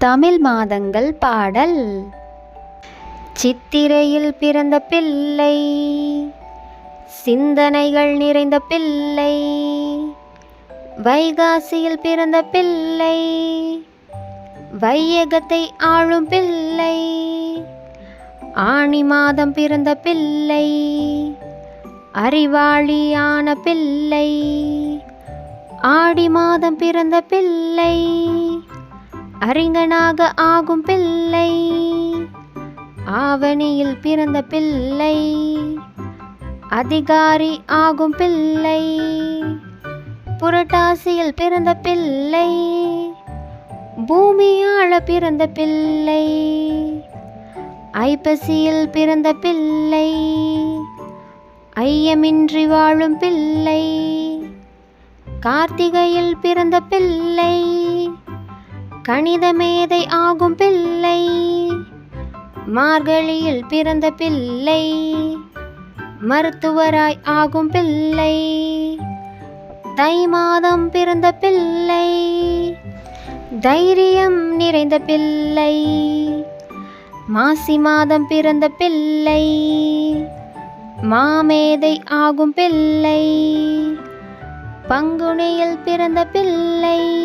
தமிழ் மாதங்கள் பாடல். சித்திரையில் பிறந்த பிள்ளை. சிந்தனைகள் நிறைந்த பிள்ளை. வைகாசியில் பிறந்த பிள்ளை. வையகத்தை ஆளும் பிள்ளை. ஆணி மாதம் பிறந்த பிள்ளை. அறிவாளியான பிள்ளை. ஆடி மாதம் பிறந்த பிள்ளை. அறிஞனாக ஆகும் பிள்ளை. ஆவணியில் பிறந்த பிள்ளை. அதிகாரி ஆகும் பிள்ளை. புரட்டாசியில் பிறந்த பிள்ளை. பூமியாள பிறந்த பிள்ளை. ஐப்பசியில் பிறந்த பிள்ளை. ஐயமின்றி வாழும் பிள்ளை. கார்த்திகையில் பிறந்த பிள்ளை. கணித மேதை ஆகும் பிள்ளை. மார்கழியில் பிறந்த பிள்ளை. மருத்துவராய் ஆகும் பிள்ளை. தை மாதம் பிறந்த பிள்ளை. தைரியம் நிறைந்த பிள்ளை. மாசி மாதம் பிறந்த பிள்ளை. மாமேதை ஆகும் பிள்ளை. பங்குனியில் பிறந்த பிள்ளை.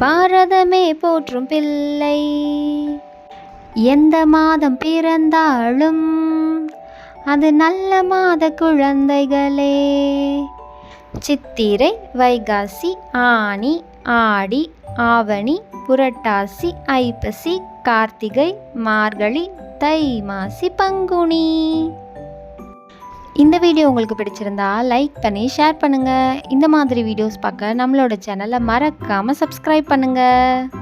பாரதமே போற்றும் பிள்ளை. எந்த மாதம் பிறந்தாலும் அது நல்ல மாத குழந்தைகளே. சித்திரை வைகாசி ஆனி ஆடி ஆவணி புரட்டாசி ஐப்பசி கார்த்திகை மார்கழி தை மாசி பங்குனி. இந்த வீடியோ உங்களுக்கு பிடிச்சிருந்தா லைக் பண்ணி ஷேர் பண்ணுங்கள் இந்த மாதிரி வீடியோஸ் பார்க்க நம்மளோட சேனலை மறக்காமல் சப்ஸ்கிரைப் பண்ணுங்கள்